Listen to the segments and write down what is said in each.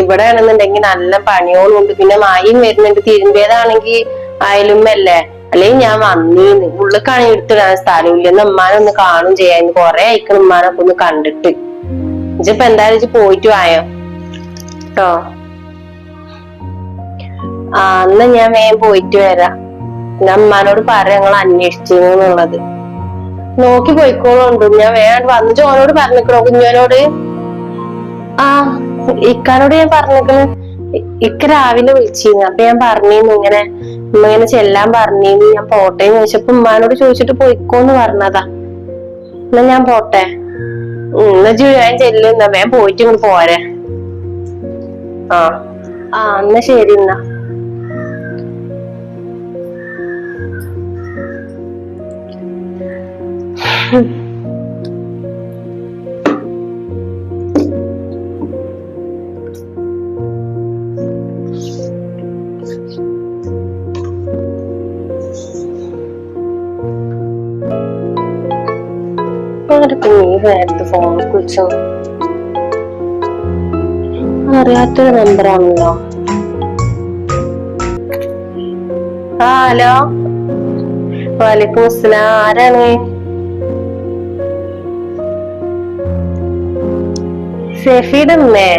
ഇവിടെ ആണെന്നുണ്ടെങ്കിൽ നല്ല പണിയോളും ഉണ്ട് പിന്നെ മായും വരുന്നുണ്ട്. തിരുമ്പേതാണെങ്കിൽ അയലുമ്മല്ലേ അല്ലെങ്കിൽ ഞാൻ വന്നീന്ന്. ഉള്ളിക്കാണെങ്കിൽ എടുത്തിടാൻ സ്ഥലമില്ല എന്ന് ഉമ്മാനൊന്ന് കാണും ചെയ്യാൻ കൊറേ അയക്കണം ഉമ്മാനൊക്കെ ഒന്ന് കണ്ടിട്ട്. ഇജിപ്പോ എന്തായാലും ഇജ്ജ് പോയിട്ട് വായോ? കേട്ടോ ആ എന്നാ ഞാൻ വേഗം പോയിട്ട് വരാം. ഞാൻ ഉമ്മാനോട് പറയാം ഞങ്ങൾ അന്വേഷിച്ചു എന്നുള്ളത്. നോക്കി പോയിക്കോളുണ്ട് ഞാൻ വേണ്ട വന്നിട്ട് ഓനോട് പറഞ്ഞിക്കണോ? കുഞ്ഞോനോട്? ആ ഇക്കാനോട് ഞാൻ പറഞ്ഞത് ഇക്ക രാവിലെ വിളിച്ചിരുന്നു. അപ്പൊ ഞാൻ പറഞ്ഞിരുന്നു ഇങ്ങനെ ഉമ്മ ഇങ്ങനെ ചെല്ലാൻ പറഞ്ഞിരുന്നു ഞാൻ പോട്ടെ എന്ന് ചോദിച്ചപ്പോ ഉമ്മാനോട് ചോദിച്ചിട്ട് പോയിക്കോന്ന് പറഞ്ഞതാ. എന്നാ ഞാൻ പോട്ടെ. എന്നാ ഞാൻ ചെല്ലുന്ന വേഗം പോയിട്ട് ഇങ്ങനെ പോരെ. ആ ആ എന്നാ ശരി എന്നാ. വിളിച്ചോ അറിയാത്തൊരു നമ്പറാണല്ലോ ആ ഹലോ? വാലിക്കും അസ്സലാം ആരാണ്? സെഫിയുടെ അമ്മേ.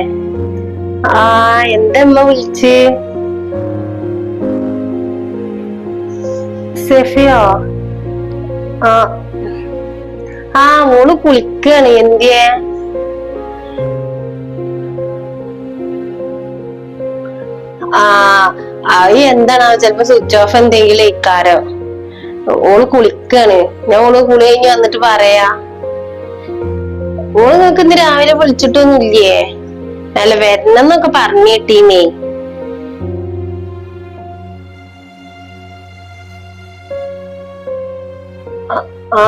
ആ എന്താ അമ്മ വിളിച്ച്? സെഫിയോ? ആ ആ മോൾ കുളിക്കാണ് എന്തിയെ? ആ അത് എന്താണ്? ചെലപ്പോ സ്വിച്ച് ഓഫ് എന്തെങ്കിലും ഇക്കാരോ ഓൾ കുളിക്കാണ്. ഞാൻ ഓൾ കുളി കഴിഞ്ഞ് വന്നിട്ട് പറയാ. ഓൾ നിങ്ങക്ക് ഇന്ന് രാവിലെ വിളിച്ചിട്ടൊന്നും ഇല്ലേ അല്ല വരണമെന്നൊക്കെ പറഞ്ഞു കിട്ടീമേ ആ ആ,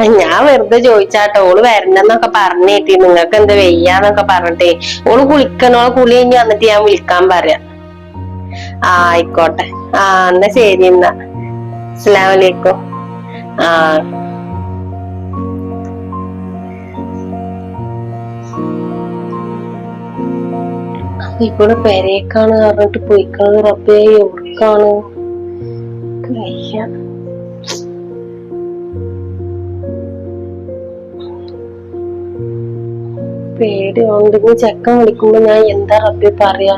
ഞാൻ വെറുതെ ചോദിച്ചാട്ടോ ഓൾ വരണെന്നൊക്കെ പറഞ്ഞേട്ടി നിങ്ങക്ക് എന്ത് വെയ്യാന്നൊക്കെ പറഞ്ഞിട്ടേ. ഓൾ കുളിക്കണോ കുളി കഴിഞ്ഞ് വന്നിട്ട് ഞാൻ വിളിക്കാൻ പറയാം. ആ ആയിക്കോട്ടെ. ആ എന്നാ ശരി എന്നാ. അലൈക്കും. ആ. ഇവിടെ പെരേക്കാണ് പറഞ്ഞിട്ട് പോയിക്കണത് റബ്ബേ എവിടേക്കാണ്? എനിക്ക് പേടിയുണ്ടെങ്കിൽ ചെക്കൻ വിളിക്കുമ്പോ ഞാൻ എന്താ റബ്ബി പറയാ?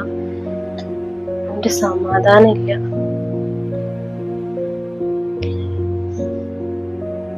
എന്റെ സമാധാനം ഇല്ല.